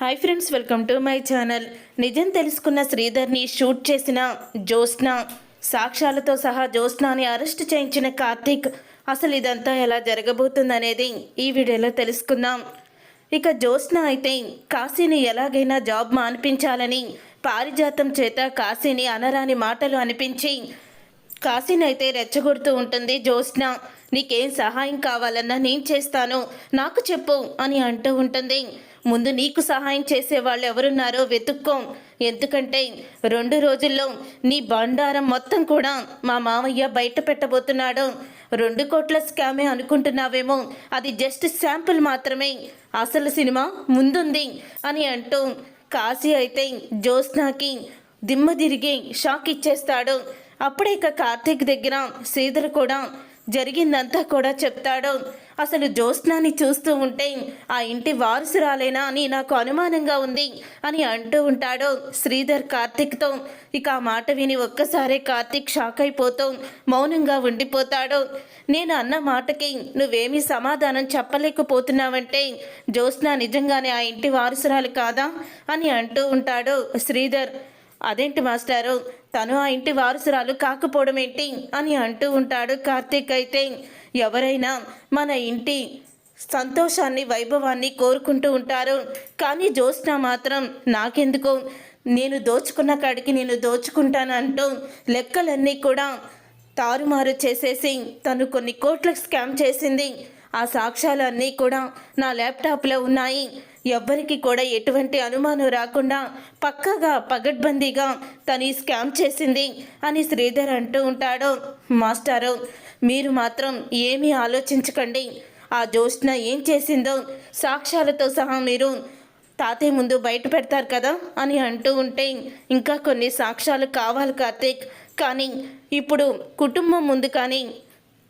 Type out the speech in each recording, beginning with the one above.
Hi friends welcome to my channel. నిజం తెలుసుకున్న శ్రీధర్ని shoot చేసిన జ్యోత్స్న సాక్ష్యాలతో సహా జ్యోత్స్నాని అరెస్ట్ చేయించిన కార్తీక్ అసలు ఇదంతా ఎలా జరగబోతుందనేది ఈ వీడియోలో తెలుసుకుందాం. ఇక జ్యోత్స్న అయితే కాశీని ఎలాగైనా జాబ్ మానిపించాలని పారిజాతం చేత కాశీని అనరాని మాటలు అనిపించి కాశీనైతే రెచ్చగొడుతూ ఉంటుంది జ్యోత్స్న. నీకేం సహాయం కావాలన్నా నేను చేస్తాను నాకు చెప్పు అని అంటూ ఉంటుంది. ముందు నీకు సహాయం చేసే వాళ్ళు ఎవరున్నారో వెతుక్కో. ఎందుకంటే రెండు రోజుల్లో నీ బండారం మొత్తం కూడా మా మామయ్య బయట పెట్టబోతున్నాడు. రెండు కోట్ల స్కామే అనుకుంటున్నావేమో. అది జస్ట్ శాంపుల్ మాత్రమే. అసలు సినిమా ముందుంది అని అంటూ కాశీ అయితే జ్యోత్స్నాకి దిమ్మ తిరిగి షాక్ ఇచ్చేస్తాడు. అప్పుడే ఇక కార్తీక్ దగ్గర శ్రీధర్ కూడా జరిగిందంతా కూడా చెప్తాడు. అసలు జ్యోత్స్నాని చూస్తూ ఉంటే ఆ ఇంటి వారసురాలేనా? అని నాకు అనుమానంగా ఉంది అని అంటూ ఉంటాడు శ్రీధర్ కార్తీక్తో. ఇక ఆ మాట విని ఒక్కసారే కార్తీక్ షాక్ అయిపోతూ మౌనంగా ఉండిపోతాడు. నేను అన్న మాటకి నువ్వేమీ సమాధానం చెప్పలేకపోతున్నావంటే జ్యోత్స్న నిజంగానే ఆ ఇంటి వారసురాలు కాదా? అని అంటూ ఉంటాడు శ్రీధర్. అదేంటి మాస్టారు? తను ఆ ఇంటి వారసురాలు కాకపోవడం ఏంటి అని అంటూ ఉంటాడు కార్తీక్ అయితే. ఎవరైనా మన ఇంటి సంతోషాన్ని వైభవాన్ని కోరుకుంటూ ఉంటారు. కానీ జ్యోత్స్న మాత్రం నాకెందుకు నేను దోచుకున్న కాడికి నేను దోచుకుంటాను అంటూ లెక్కలన్నీ కూడా తారుమారు చేసేసి తను కొన్ని కోట్ల స్కామ్ చేసింది. ఆ సాక్ష్యాలన్నీ కూడా నా ల్యాప్టాప్లో ఉన్నాయి. ఎవ్వరికి కూడా ఎటువంటి అనుమానం రాకుండా పక్కగా పగడ్బందీగా తను స్కామ్ చేసింది అని శ్రీధర్ అంటూ ఉంటాడు. మాస్టారు మీరు మాత్రం ఏమీ ఆలోచించకండి. ఆ జ్యోత్స్న ఏం చేసిందో సాక్ష్యాలతో సహా మీరు తాతయ్య ముందు బయట పెడతారు కదా అని అంటూ ఉంటే ఇంకా కొన్ని సాక్ష్యాలు కావాలి కార్తీక్. కానీ ఇప్పుడు కుటుంబం ముందు కానీ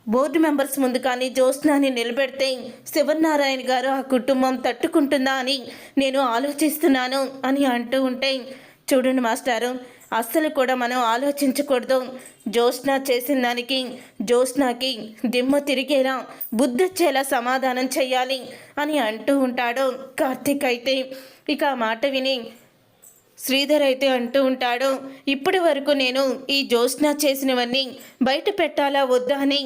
బోర్డు మెంబర్స్ ముందు కానీ జ్యోత్స్నాని నిలబెడితే శివనారాయణ గారు ఆ కుటుంబం తట్టుకుంటుందా అని నేను ఆలోచిస్తున్నాను అని అంటూ ఉంటే చూడండి మాస్టారు అస్సలు కూడా మనం ఆలోచించకూడదు. జ్యోత్స్న చేసిన దానికి జ్యోత్స్నాకి దిమ్మ తిరిగేలా బుద్ధొచ్చేలా సమాధానం చేయాలి అని అంటూ ఉంటాడు కార్తీక్ అయితే. ఇక ఆ మాట విని శ్రీధర్ అయితే అంటూ ఉంటాడు ఇప్పటి వరకు నేను ఈ జ్యోత్స్న చేసినవన్నీ బయట పెట్టాలా వద్దా అని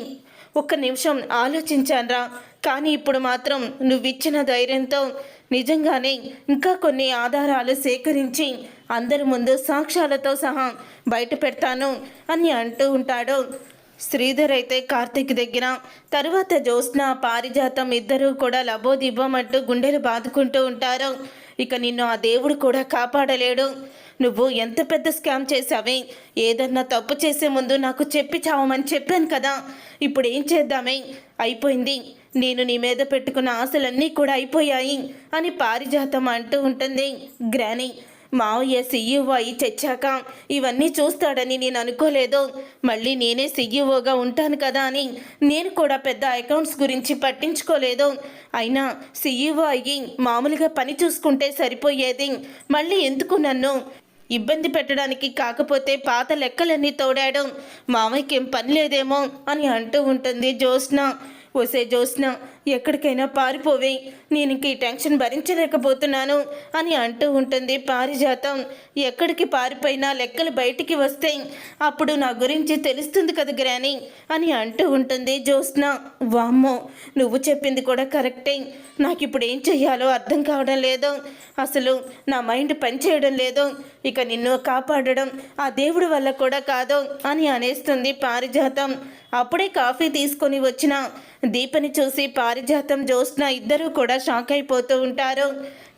ఒక్క నిమిషం ఆలోచించాన్రా. కానీ ఇప్పుడు మాత్రం నువ్విచ్చిన ధైర్యంతో నిజంగానే ఇంకా కొన్ని ఆధారాలు సేకరించి అందరి ముందు సాక్ష్యాలతో సహా బయట పెడతాను అని అంటూ ఉంటాడు. శ్రీధర్ అయితే కార్తీక్ దగ్గర. తర్వాత జ్యోత్స్న పారిజాతం ఇద్దరూ కూడా లబోదిబ్బమంటూ గుండెలు బాదుకుంటూ ఉంటారు. ఇక నిన్ను ఆ దేవుడు కూడా కాపాడలేడు. నువ్వు ఎంత పెద్ద స్కామ్ చేసావే ఏదన్నా తప్పు చేసే ముందు నాకు చెప్పి చావమని చెప్పాను కదా. ఇప్పుడు ఏం చేద్దామే? అయిపోయింది. నేను నీ మీద పెట్టుకున్న ఆశలన్నీ కూడా అయిపోయాయి అని పారిజాతం అంటూ ఉంటుంది గ్రాని. మావయ్య సీఈఓ అయి తెచ్చాక ఇవన్నీ చూస్తాడని నేను అనుకోలేదు. మళ్ళీ నేనే సీఈఓగా ఉంటాను కదా అని నేను కూడా పెద్ద అకౌంట్స్ గురించి పట్టించుకోలేదు. అయినా సీఈఓ అయ్యి మామూలుగా పని చూసుకుంటే సరిపోయేది. మళ్ళీ ఎందుకు నన్ను? ఇబ్బంది పెట్టడానికి కాకపోతే పాత లెక్కలన్నీ తోడాడు. మామయ్యకి ఏం పని లేదేమో అని అంటూ ఉంటుంది జ్యోత్స్న. ఒసే జ్యోత్స్న ఎక్కడికైనా పారిపోవే. నేను ఇంక ఈ టెన్షన్ భరించలేకపోతున్నాను అని అంటూ ఉంటుంది పారిజాతం. ఎక్కడికి పారిపోయినా లెక్కలు బయటికి వస్తే అప్పుడు నా గురించి తెలుస్తుంది కదా గ్రాని అని అంటూ ఉంటుంది జ్యోత్స్న. వామ్మో నువ్వు చెప్పింది కూడా కరెక్టే. నాకు ఇప్పుడు ఏం చెయ్యాలో అర్థం కావడం లేదు. అసలు నా మైండ్ పనిచేయడం లేదు. ఇక నిన్ను కాపాడడం ఆ దేవుడి వల్ల కూడా కాదు అని అనేస్తుంది పారిజాతం. అప్పుడే కాఫీ తీసుకొని వచ్చిన దీపని చూసి పారిజాతం జ్యోత్స్న ఇద్దరూ కూడా షాక్ అయిపోతూ ఉంటారు.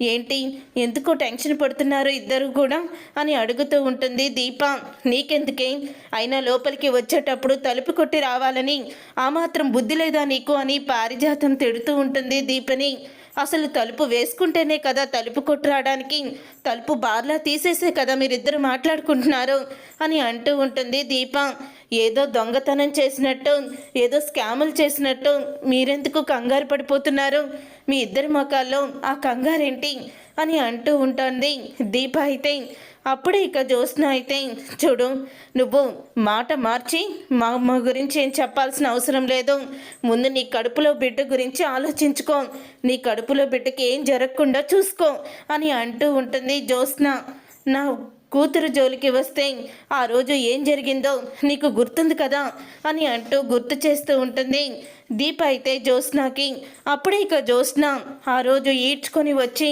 ఏంటి? ఎందుకు టెన్షన్ పడుతున్నారు ఇద్దరు కూడా? అని అడుగుతూ ఉంటుంది దీప. నీకెందుకే? అయినా లోపలికి వచ్చేటప్పుడు తలుపు కొట్టి రావాలని. ఆ మాత్రం బుద్ధి లేదా నీకు అని పారిజాతం తిడుతూ ఉంటుంది దీపని. అసలు తలుపు వేసుకుంటేనే కదా తలుపు కొట్టు రావడానికి తలుపు బార్లా తీసేసే కదా మీరిద్దరు మాట్లాడుకుంటున్నారు అని అంటూ ఉంటుంది దీప. ఏదో దొంగతనం చేసినట్టు ఏదో స్కాములు చేసినట్టు మీరెందుకు కంగారు పడిపోతున్నారు? మీ ఇద్దరి మొఖాల్లో ఆ కంగారేంటి? అని అంటూ ఉంటుంది దీప అయితే. అప్పుడే ఇక జ్యోత్స్న అయితే చూడు నువ్వు మాట మార్చి మా అమ్మ గురించి ఏం చెప్పాల్సిన అవసరం లేదు. ముందు నీ కడుపులో బిడ్డ గురించి ఆలోచించుకో. నీ కడుపులో బిడ్డకి ఏం జరగకుండా చూసుకో అని అంటూ ఉంటుంది జ్యోత్స్న. నా కూతురు జోలికి వస్తే ఆ రోజు ఏం జరిగిందో నీకు గుర్తుంది కదా అని అంటూ గుర్తు చేస్తూ ఉంటుంది. దీప అయితే జ్యోత్స్నాకి అప్పుడే ఇక జ్యోత్స్న ఆ రోజు ఈడ్చుకొని వచ్చి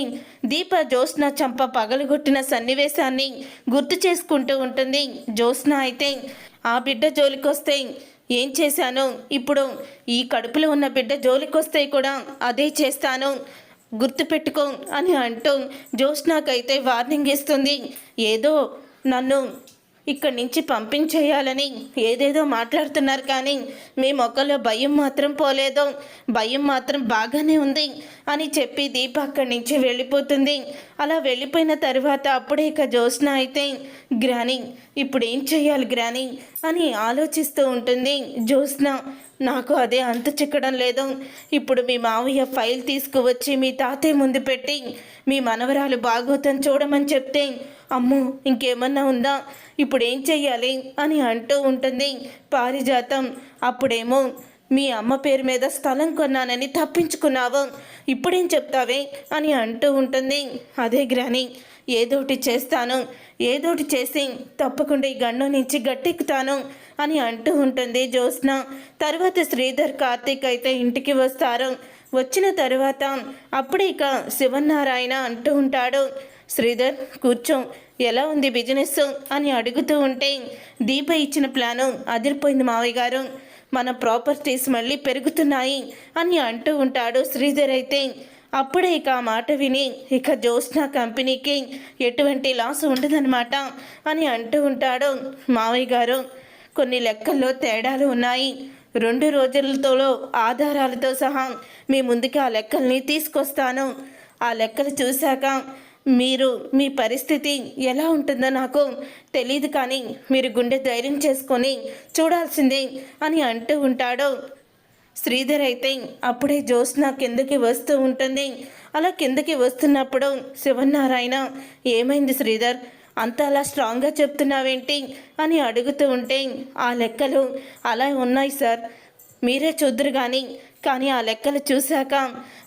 దీప జ్యోత్స్న చంప పగలగొట్టిన సన్నివేశాన్ని గుర్తు చేసుకుంటూ ఉంటుంది. జ్యోత్స్న అయితే ఆ బిడ్డ జోలికొస్తే ఏం చేశాను? ఇప్పుడు ఈ కడుపులో ఉన్న బిడ్డ జోలికొస్తే కూడా అదే చేస్తాను. గుర్తుపెట్టుకో అని అంటూ జ్యోత్స్నాకైతే వార్నింగ్ ఇస్తుంది. ఏదో నన్ను ఇక్కడి నుంచి పంపించేయాలని ఏదేదో మాట్లాడుతున్నారు కానీ మీ మొక్కలో భయం మాత్రం పోలేదు. భయం మాత్రం బాగానే ఉంది అని చెప్పి దీప అక్కడి నుంచి వెళ్ళిపోతుంది. అలా వెళ్ళిపోయిన తర్వాత అప్పుడే ఇక జ్యోత్స్న అయితే గ్రాని ఇప్పుడు ఏం చేయాలి గ్రాని? అని ఆలోచిస్తూ ఉంటుంది జ్యోత్స్న. నాకు అదే అంత చిక్కడం లేదు. ఇప్పుడు మీ మావయ్య ఫైల్ తీసుకువచ్చి మీ తాతయ్య ముందు పెట్టి మీ మనవరాలు బాగోతం చూడమని చెప్తే అమ్మో ఇంకేమన్నా ఉందా? ఇప్పుడు ఏం చెయ్యాలి? అని అంటూ ఉంటుంది పారిజాతం. అప్పుడేమో మీ అమ్మ పేరు మీద స్థలం కొన్నానని తప్పించుకున్నావు. ఇప్పుడేం చెప్తావే? అని అంటూ ఉంటుంది. అదే గ్రాని ఏదోటి చేస్తాను ఏదోటి చేసి తప్పకుండా ఈ గండం నుంచి గట్టెక్కుతాను అని అంటూ ఉంటుంది జ్యోత్స్న. తర్వాత శ్రీధర్ కార్తీక్ అయితే ఇంటికి వస్తారు. వచ్చిన తర్వాత అప్పుడే ఇక శివనారాయణ అంటూ ఉంటాడు శ్రీధర్ కూర్చో ఎలా ఉంది బిజినెస్ అని అడుగుతూ ఉంటే దీప ఇచ్చిన ప్లాను అదిరిపోయింది మావయ్య గారు. మన ప్రాపర్టీస్ మళ్ళీ పెరుగుతున్నాయి అని అంటూ ఉంటాడు శ్రీధర్ అయితే. అప్పుడే ఇక ఆ మాట విని ఇక జ్యోత్స్న కంపెనీకి ఎటువంటి లాస్ ఉండదన్నమాట అని అంటూ ఉంటాడు మావయ్య గారు. కొన్ని లెక్కల్లో తేడాలు ఉన్నాయి. రెండు రోజులతో ఆధారాలతో సహా మీ ముందుకి ఆ లెక్కల్ని తీసుకొస్తాను. ఆ లెక్కలు చూశాక మీరు మీ పరిస్థితి ఎలా ఉంటుందో నాకు తెలియదు కానీ మీరు గుండె ధైర్యం చేసుకొని చూడాల్సిందే అని అంటూ ఉంటాడు. శ్రీధర్ అయితే అప్పుడే జ్యోత్స్న కిందకి వస్తూ ఉంటుంది. అలా కిందకి వస్తున్నప్పుడు శివనారాయణ ఏమైంది శ్రీధర్? అంత అలా స్ట్రాంగ్గా చెప్తున్నావేంటి? అని అడుగుతూ ఉంటే ఆ లెక్కలు అలా ఉన్నాయి సార్. మీరే చూద్దరు కానీ కానీ ఆ లెక్కలు చూశాక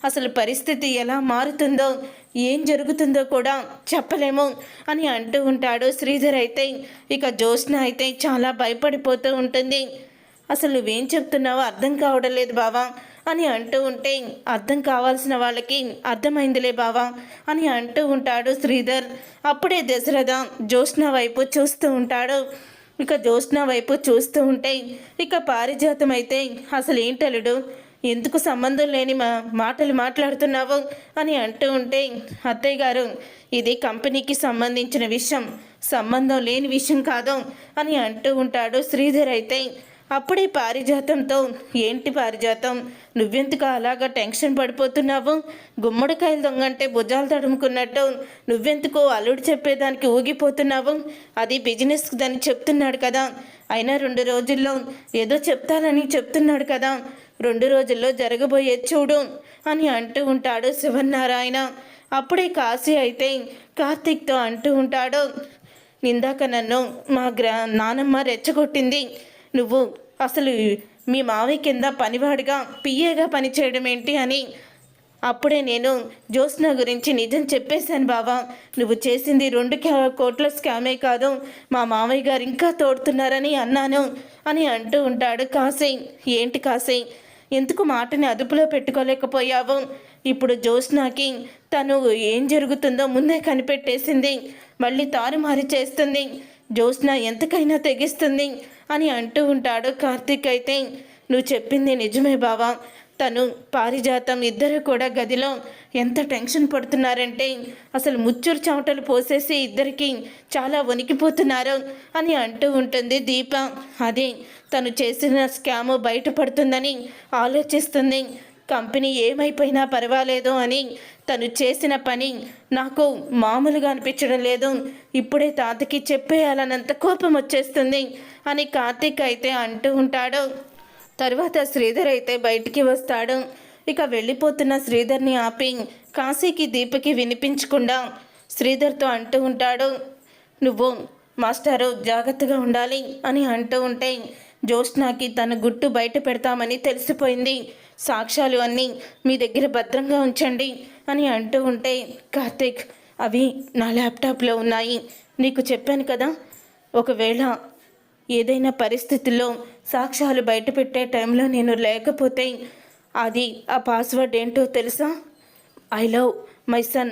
అసలు పరిస్థితి ఎలా మారుతుందో ఏం జరుగుతుందో కూడా చెప్పలేము అని అంటూ ఉంటాడు శ్రీధర్ అయితే. ఇక జ్యోత్స్న అయితే చాలా భయపడిపోతూ ఉంటుంది. అసలు నువ్వేం చెప్తున్నావో అర్థం కావడం లేదు బావా అని అంటూ ఉంటే అర్థం కావాల్సిన వాళ్ళకి అర్థమైందిలే బావా అని అంటూ ఉంటాడు శ్రీధర్. అప్పుడే దశరథ జ్యోత్స్న వైపు చూస్తూ ఉంటాడు. ఇక జ్యోత్స్న వైపు చూస్తూ ఉంటే ఇక పారిజాతం అయితే అసలు ఏంటలుడు ఎందుకు సంబంధం లేని మా మాటలు మాట్లాడుతున్నావు? అని అంటూ ఉంటే అత్తయ్య గారు ఇది కంపెనీకి సంబంధించిన విషయం. సంబంధం లేని విషయం కాదు అని అంటూ ఉంటాడు శ్రీధర్ అయితే. అప్పుడే పారిజాతంతో ఏంటి పారిజాతం? నువ్వెందుకు అలాగా టెన్షన్ పడిపోతున్నావు? గుమ్మడికాయలు దొంగంటే భుజాలు తడుముకున్నట్టు. నువ్వెందుకో అల్లుడు చెప్పేదానికి ఊగిపోతున్నావు? అది బిజినెస్ దాన్ని చెప్తున్నాడు కదా. అయినా రెండు రోజుల్లో ఏదో చెప్తానని చెప్తున్నాడు కదా. రెండు రోజుల్లో జరగబోయే చూడు అని అంటూ ఉంటాడు శివనారాయణ అప్పుడే కాశీ అయితే కార్తీక్తో అంటూ ఉంటాడు ఇందాక నన్ను మా గ్రా నానమ్మ రెచ్చగొట్టింది. నువ్వు అసలు మీ మావయ్య కింద పనివాడిగా పిఏగా పనిచేయడం ఏంటి అని. అప్పుడే నేను జ్యోత్స్న గురించి నిజం చెప్పేశాను బావా. నువ్వు చేసింది రెండు కోట్ల స్కామే కాదు. మా మావయ్య గారు ఇంకా తోడుతున్నారని అన్నాను అని అంటూ ఉంటాడు కాసే ఏంటి కాసే ఎందుకు మాటని అదుపులో పెట్టుకోలేకపోయావు? ఇప్పుడు జ్యోత్స్నాకి తను ఏం జరుగుతుందో ముందే కనిపెట్టేసింది. మళ్ళీ తారుమారు చేస్తుంది. జ్యోత్స్న ఎంతకైనా తెగిస్తుంది అని అంటూ ఉంటాడు కార్తీక్ అయితే. నువ్వు చెప్పింది నిజమే బావా. తను పారిజాతం ఇద్దరు కూడా గదిలో ఎంత టెన్షన్ పడుతున్నారంటే అసలు ముచ్చురు చెమటలు పోసేసి ఇద్దరికి చాలా వణికిపోతున్నారు అని అంటూ ఉంటుంది దీప. అదే తను చేసిన స్కామ్ బయటపడుతుందని ఆలోచిస్తుంది. కంపెనీ ఏమైపోయినా పర్వాలేదు అని తను చేసిన పని నాకు మామూలుగా అనిపించడం లేదు. ఇప్పుడే తాతకి చెప్పేయాలనంత కోపం వచ్చేస్తుంది అని కార్తీక్ అయితే అంటూ ఉంటాడు. తర్వాత శ్రీధర్ అయితే బయటికి వస్తాడు. ఇక వెళ్ళిపోతున్న శ్రీధర్ని ఆపి కాశీకి దీపకి వినిపించకుండా శ్రీధర్తో అంటూ ఉంటాడు. నువ్వు మాస్టారు జాగ్రత్తగా ఉండాలి అని అంటూ ఉంటే జ్యోత్స్నాకి తన గుట్టు బయట పెడతామని తెలిసిపోయింది. సాక్ష్యాలు అన్నీ మీ దగ్గర భద్రంగా ఉంచండి అని అంటూ ఉంటే కార్తీక్ అవి నా ల్యాప్టాప్లో ఉన్నాయి. నీకు చెప్పాను కదా ఒకవేళ ఏదైనా పరిస్థితుల్లో సాక్ష్యాలు బయట పెట్టే టైంలో నేను లేకపోతే అది ఆ పాస్వర్డ్ ఏంటో తెలుసా? ఐ లవ్ మై సన్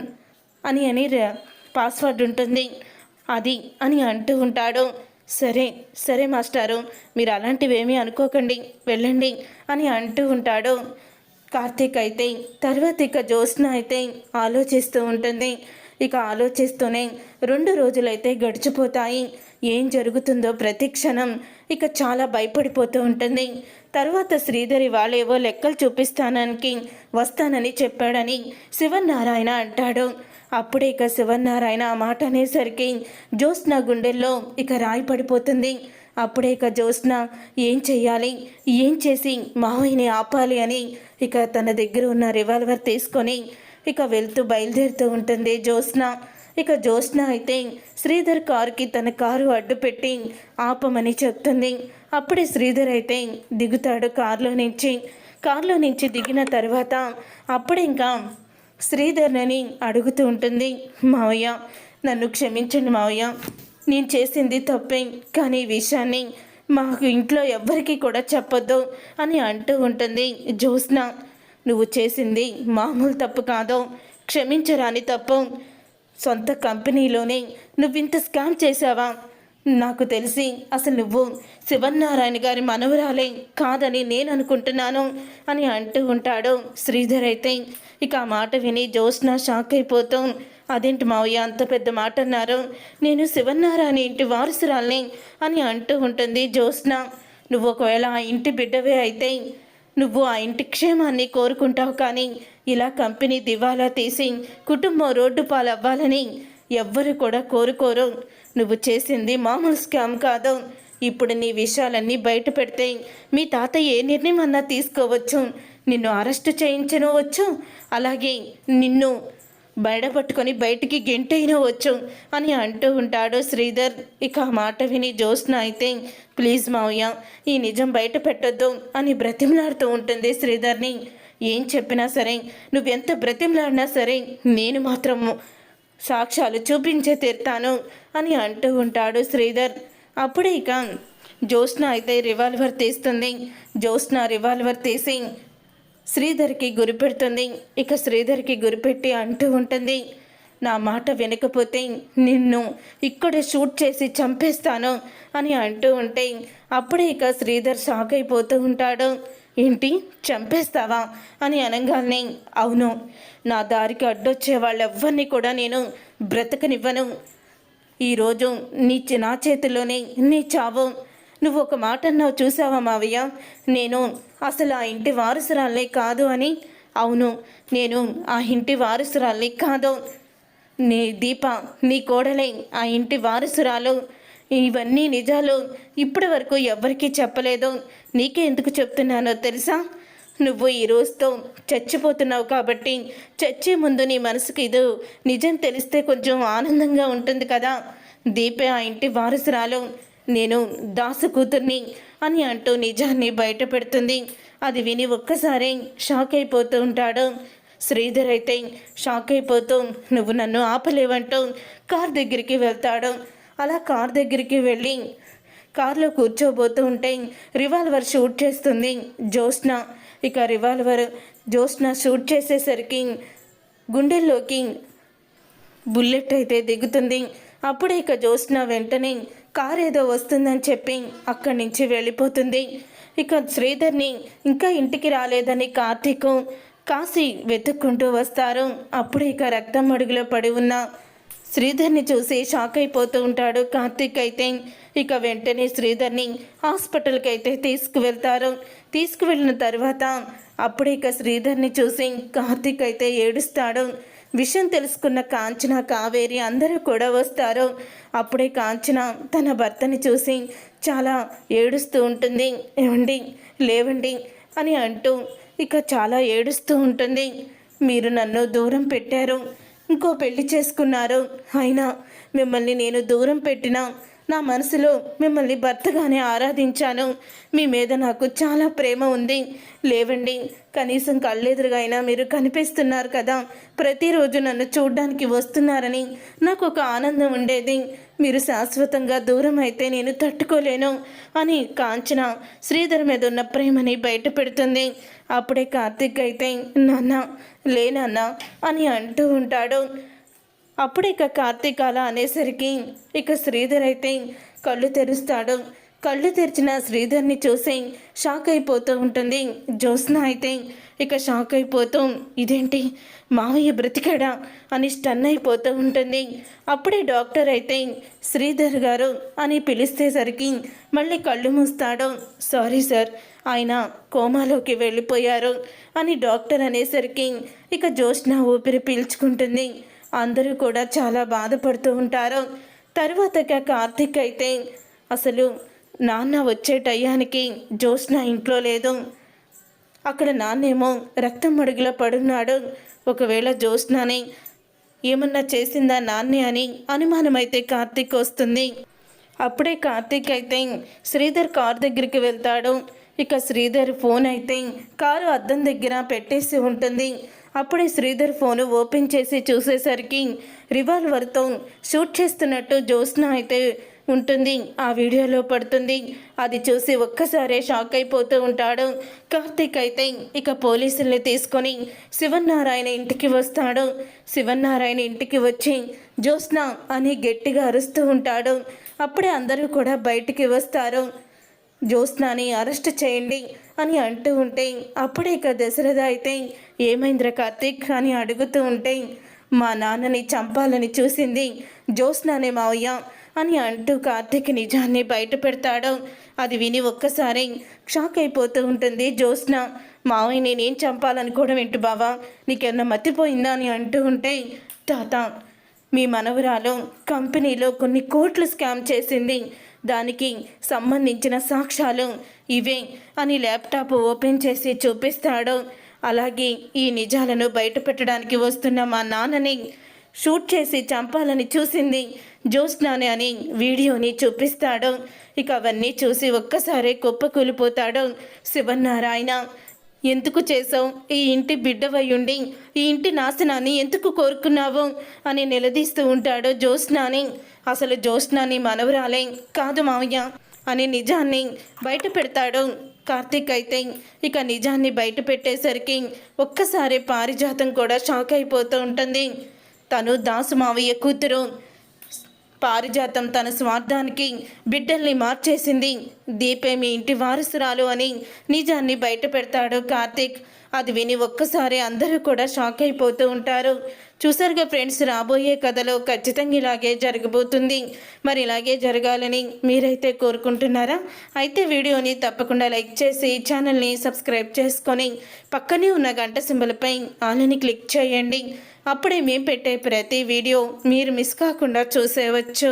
అని అని ర- పాస్వర్డ్ ఉంటుంది. అది అని అంటూ ఉంటాడు. సరే సరే మాస్టారు మీరు అలాంటివేమీ అనుకోకండి వెళ్ళండి అని అంటూ ఉంటాడు. కార్తీక్ అయితే తర్వాత ఇక జ్యోత్స్న అయితే ఆలోచిస్తూ ఉంటుంది. ఇక ఆలోచిస్తూనే రెండు రోజులైతే గడిచిపోతాయి. ఏం జరుగుతుందో ప్రతి క్షణం ఇక చాలా భయపడిపోతూ ఉంటుంది. తర్వాత శ్రీధరి వాళ్ళేవో లెక్కలు చూపిస్తానానికి వస్తానని చెప్పాడని శివనారాయణ అంటాడు. అప్పుడే ఇక శివనారాయణ ఆ మాట అనేసరికి జ్యోత్స్న గుండెల్లో ఇక రాయి పడిపోతుంది. అప్పుడే ఇక జ్యోత్స్న ఏం చెయ్యాలి? ఏం చేసి మావయ్యని ఆపాలి అని ఇక తన దగ్గర ఉన్న రివాల్వర్ తీసుకొని ఇక వెళ్తూ బయలుదేరుతూ ఉంటుంది జ్యోత్స్న. ఇక జ్యోత్స్న అయితే శ్రీధర్ కారుకి తన కారు అడ్డు పెట్టి ఆపమని చెప్తుంది. అప్పుడే శ్రీధర్ అయితే దిగుతాడు కారులో నుంచి. కారులో నుంచి దిగిన తర్వాత అప్పుడే ఇంకా శ్రీధర్ని అడుగుతూ ఉంటుంది మావయ్య నన్ను క్షమించండి మావయ్య. నేను చేసింది తప్పే కానీ ఈ విషయాన్ని మాకు ఇంట్లో ఎవ్వరికీ కూడా చెప్పొద్దు అని అంటూ ఉంటుంది జ్యోత్స్న. నువ్వు చేసింది మామూలు తప్పు కాదు క్షమించరాని తప్పు. సొంత కంపెనీలోనే నువ్వింత స్కామ్ చేసావా నాకు తెలిసి అసలు నువ్వు శివన్నారాయణ గారి మనవరాలే కాదని నేను అనుకుంటున్నాను అని అంటూ ఉంటాడు శ్రీధర్ అయితే. ఇక ఆ మాట విని జ్యోత్స్న షాక్ అయిపోతూ అదేంటి మావయ్య అంత పెద్ద మాట అన్నారు? నేను శివన్నారాయణ ఇంటి వారసురాల్ని అని అంటూ ఉంటుంది జ్యోత్స్న. నువ్వు ఒకవేళ ఆ ఇంటి బిడ్డవే అయితే నువ్వు ఆ ఇంటి క్షేమాన్ని కోరుకుంటావు కానీ ఇలా కంపెనీ దివాలా తీసి కుటుంబం రోడ్డు పాలవ్వాలని ఎవ్వరు కూడా కోరుకోరు. నువ్వు చేసింది మామూలు స్కామ్ కాదు. ఇప్పుడు నీ విషయాలన్నీ బయట పెడితే మీ తాత ఏ నిర్ణయం అన్నా తీసుకోవచ్చు. నిన్ను అరెస్ట్ చేయించనవచ్చు అలాగే నిన్ను బయటపట్టుకొని బయటికి గెంటైనవచ్చు అని అంటూ ఉంటాడు శ్రీధర్. ఇక ఆ మాట విని జ్యోత్స్న అయితే ప్లీజ్ మావయ్య ఈ నిజం బయట పెట్టొద్దు అని బ్రతిమలాడుతూ ఉంటుంది శ్రీధర్ని. ఏం చెప్పినా సరే నువ్వెంత బ్రతిమలాడినా సరే నేను మాత్రము సాక్ష్యాలు చూపించే తీరుతాను అని అంటూ ఉంటాడు శ్రీధర్. అప్పుడే ఇక జ్యోత్స్న అయితే రివాల్వర్ తీస్తుంది. జ్యోత్స్న రివాల్వర్ తీసి శ్రీధర్కి గురిపెడుతుంది ఇక శ్రీధర్కి గురిపెట్టి అంటూ ఉంటుంది నా మాట వినకపోతే నిన్ను ఇక్కడే షూట్ చేసి చంపేస్తాను అని అంటూ ఉంటే అప్పుడే ఇక శ్రీధర్ షాక్ అయిపోతూ ఉంటాడు. ఏంటి? చంపేస్తావా? అని అనగానే అవును. నా దారికి అడ్డొచ్చే వాళ్ళెవ్వరిని కూడా నేను బ్రతకనివ్వను. ఈరోజు నీ నా చేతిలోనే నీ చావు. నువ్వు ఒక మాట అన్నావు చూసావా మావయ్య? నేను అసలు ఆ ఇంటి వారసురాలే కాదు అని. అవును నేను ఆ ఇంటి వారసురాలే కాదు. నీ దీప నీ కోడలే ఆ ఇంటి వారసురాలు. ఇవన్నీ నిజాలు ఇప్పటి వరకు ఎవ్వరికీ చెప్పలేదు. నీకే ఎందుకు చెప్తున్నానో తెలుసా? నువ్వు ఈ రోజుతో చచ్చిపోతున్నావు కాబట్టి చచ్చే ముందు నీ మనసుకి ఇది నిజం తెలిస్తే కొంచెం ఆనందంగా ఉంటుంది కదా. దీపే ఆ ఇంటి వారసురాలు. నేను దాసు కూతుర్ని అని అంటూ నిజాన్ని బయట పెడుతుంది. అది విని ఒక్కసారి షాక్ అయిపోతూ ఉంటాడు. శ్రీధర్ అయితే షాక్ అయిపోతూ నువ్వు నన్ను ఆపలేవంటూ కార్ దగ్గరికి వెళ్తాడు. అలా కార్ దగ్గరికి వెళ్ళి కార్లో కూర్చోబోతూ ఉంటే రివాల్వర్ షూట్ చేస్తుంది. జ్యోత్స్న ఇక రివాల్వర్ జ్యోత్స్న షూట్ చేసేసరికి గుండెల్లోకి బుల్లెట్ అయితే దిగుతుంది. అప్పుడే ఇక జ్యోత్స్న వెంటనే కార్ ఏదో వస్తుందని చెప్పి అక్కడి నుంచి వెళ్ళిపోతుంది. ఇక శ్రీధర్ని ఇంకా ఇంటికి రాలేదని కార్తీక్ కాశీ వెతుక్కుంటూ వస్తారు. అప్పుడే ఇక రక్తం అడుగులో పడి ఉన్న శ్రీధర్ని చూసి షాక్ అయిపోతూ ఉంటాడు. కార్తీక్ అయితే ఇక వెంటనే శ్రీధర్ని హాస్పిటల్కి అయితే తీసుకువెళ్తారు. తీసుకువెళ్ళిన తర్వాత అప్పుడే ఇక శ్రీధర్ని చూసి కార్తీక్ అయితే ఏడుస్తాడు. విషయం తెలుసుకున్న కాంచన కావేరి అందరూ కూడా వస్తారు. అప్పుడే కాంచన తన భర్తని చూసి చాలా ఏడుస్తూ ఉంటుంది. ఏమండి లేవండి? అని అంటూ ఇక చాలా ఏడుస్తూ ఉంటుంది. మీరు నన్ను దూరం పెట్టారు. ఇంకో పెళ్ళి చేసుకున్నారు. అయినా మిమ్మల్ని నేను దూరం పెట్టినా నా మనసులో మిమ్మల్ని భర్తగానే ఆరాధించాను. మీ మీద నాకు చాలా ప్రేమ ఉంది. లేవండి కనీసం కళ్ళెదురుగా అయినా మీరు కనిపిస్తున్నారు కదా. ప్రతిరోజు నన్ను చూడ్డానికి వస్తున్నారని నాకు ఒక ఆనందం ఉండేది. మీరు శాశ్వతంగా దూరం అయితే నేను తట్టుకోలేను అని కాంచన శ్రీధర్ మీద ఉన్న ప్రేమని బయట పెడుతుంది అప్పుడే కార్తిక్ అయితే నాన్న లేనన్నా అని అంటూ ఉంటాడు. అప్పుడు ఇక కార్తీక్ అలా అనేసరికి ఇక శ్రీధర్ అయితే కళ్ళు తెరుస్తాడు. కళ్ళు తెరిచిన శ్రీధర్ని చూసి షాక్ అయిపోతూ ఉంటుంది. జ్యోత్స్న అయితే ఇక షాక్ అయిపోతూ ఇదేంటి? మావయ్య బ్రతికాడా? అని స్టన్ అయిపోతూ ఉంటుంది. అప్పుడే డాక్టర్ అయితే శ్రీధర్ గారు అని పిలిస్తేసరికి మళ్ళీ కళ్ళు మూస్తాడు. సారీ సార్ ఆయన కోమాలోకి వెళ్ళిపోయారు అని డాక్టర్ అనేసరికి ఇక జ్యోత్స్న ఊపిరి పీల్చుకుంటుంది. అందరూ కూడా చాలా బాధపడుతూ ఉంటారు. తర్వాత కార్తీక్ అయితే అసలు నాన్న వచ్చే టయానికి జ్యోత్స్న ఇంట్లో లేదు. అక్కడ నాన్నేమో రక్తం అడుగులో పడున్నాడు. ఒకవేళ జ్యోత్స్నని ఏమన్నా చేసిందా నాన్నే అని అనుమానమైతే కార్తీక్ వస్తుంది. అప్పుడే కార్తీక్ అయితే శ్రీధర్ కార్ దగ్గరికి వెళ్తాడు. ఇక శ్రీధర్ ఫోన్ అయితే కారు అద్దం దగ్గర పెట్టేసి ఉంటుంది. అప్పుడే శ్రీధర్ ఫోను ఓపెన్ చేసి చూసేసరికి రివాల్వర్తో షూట్ చేస్తున్నట్టు జ్యోత్స్న అయితే ఉంటుంది. ఆ వీడియోలో పడుతుంది. అది చూసి ఒక్కసారే షాక్ అయిపోతూ ఉంటాడు. కార్తీక్ అయితే ఇక పోలీసుల్ని తీసుకొని శివన్నారాయణ ఇంటికి వస్తాడు. శివన్నారాయణ ఇంటికి వచ్చి జ్యోత్స్న అని గట్టిగా అరుస్తూ ఉంటాడు. అప్పుడే అందరూ కూడా బయటికి వస్తారు. జ్యోత్స్నాని అరెస్ట్ చేయండి అని అంటూ ఉంటే అప్పుడే ఇక దశరథ అయితే ఏమైంద్ర కార్తీక్? అని అడుగుతూ ఉంటే మా నాన్నని చంపాలని చూసింది జ్యోత్స్నానే మావయ్య అని అంటూ కార్తీక్ నిజాన్ని బయట పెడతాడు. అది విని ఒక్కసారి షాక్ అయిపోతూ ఉంటుంది జ్యోత్స్న. మావయ్య నేనేం చంపాలనుకోవడం ఏంటి బావా? నీకేమన్నా మతిపోయిందా? అని అంటూ ఉంటే తాత మీ మనవరాలు కంపెనీలో కొన్ని కోట్లు స్కామ్ చేసింది. దానికి సంబంధించిన సాక్ష్యాలు ఇవే అని ల్యాప్టాప్ ఓపెన్ చేసి చూపిస్తాడు. అలాగే ఈ నిజాలను బయటపెట్టడానికి వస్తున్న మా నాన్నని షూట్ చేసి చంపాలని చూసింది జ్యోత్స్నాని అని వీడియోని చూపిస్తాడు. ఇక అవన్నీ చూసి ఒక్కసారే కుప్పకూలిపోతాడు శివనారాయణ. ఎందుకు చేసావు ఈ ఇంటి బిడ్డవయ్యుండి ఈ ఇంటి నాశనాన్ని ఎందుకు కోరుకున్నావు? అని నిలదీస్తూ ఉంటాడు జ్యోత్స్నాని అసలు జ్యోత్స్నాని మనవరాలే కాదు మావయ్య అని నిజాన్ని బయట పెడతాడు. కార్తీక్ అయితే ఇక నిజాన్ని బయట పెట్టేసరికి ఒక్కసారి పారిజాతం కూడా షాక్ అయిపోతూ ఉంటుంది. తను దాసు మావయ్య కూతురు. పారిజాతం తన స్వార్థానికి బిడ్డల్ని మార్చేసింది. దీపే మీ ఇంటి వారసురాలు అని నిజాన్ని బయట పెడతాడు కార్తీక్. అది విని ఒక్కసారి అందరూ కూడా షాక్ అయిపోతూ ఉంటారు. చూసారుగా ఫ్రెండ్స్ రాబోయే కథలో ఖచ్చితంగా ఇలాగే జరగబోతుంది. మరి ఇలాగే జరగాలని మీరైతే కోరుకుంటున్నారా? అయితే వీడియోని తప్పకుండా లైక్ చేసి ఛానల్ని సబ్స్క్రైబ్ చేసుకొని పక్కనే ఉన్న గంట సింబల్పై ఆల్ని క్లిక్ చేయండి. అప్పుడే మేము పెట్టే ప్రతి వీడియో మీరు మిస్ కాకుండా చూసేవచ్చు.